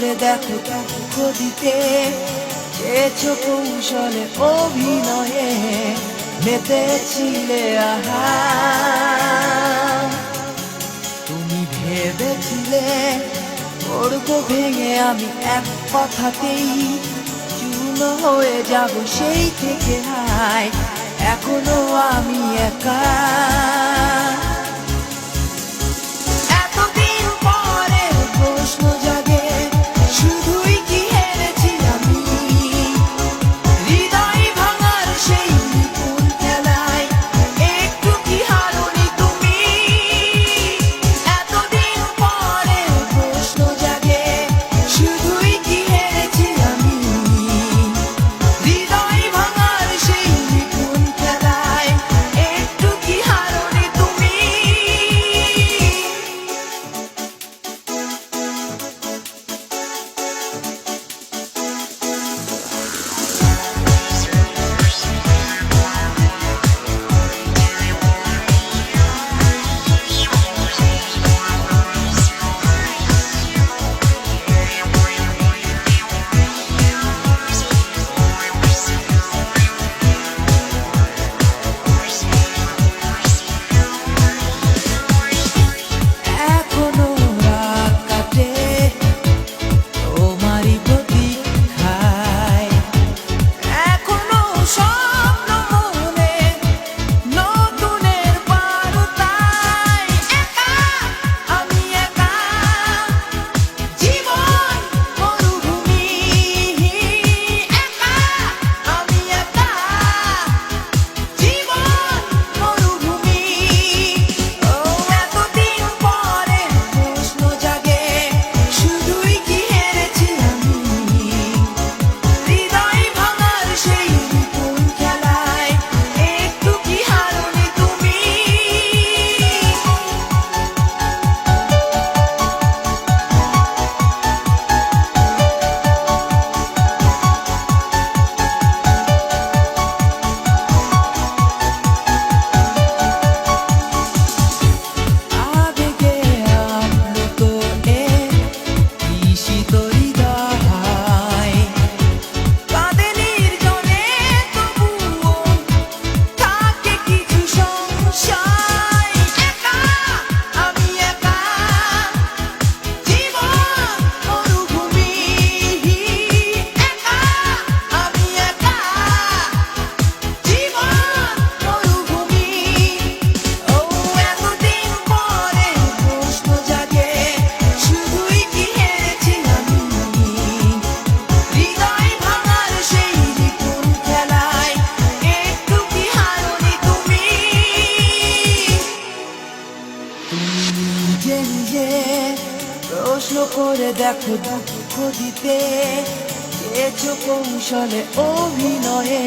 করে দেখো দিতে যে কৌশলে অভিনয়ে মেতেছিলে আহা। তুমি ভেবেছিলে পড়ব ভেঙে আমি এক কথাতেই চুলো হয়ে যাব সেই থেকে হায় দিতে। প্রশ্ন করে দেখো দুঃখ দিতে। গেছো কৌশলে অভিনয়ে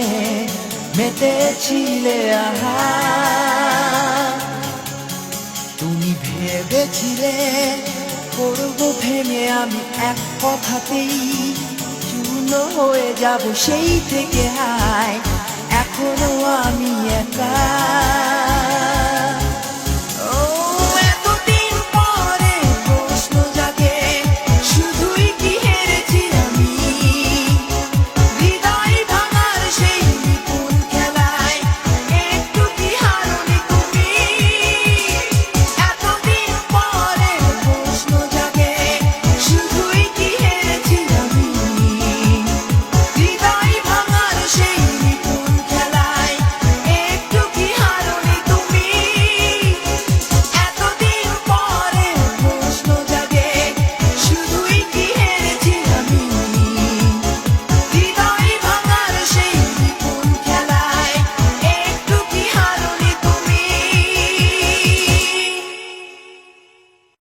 মেতেছিলে আহা। তুমি ভেবেছিলে করব ভেঙে আমি এক কথাতেই চূর্ণ হয়ে যাব সেই থেকে হায়। এখনও আমি একা।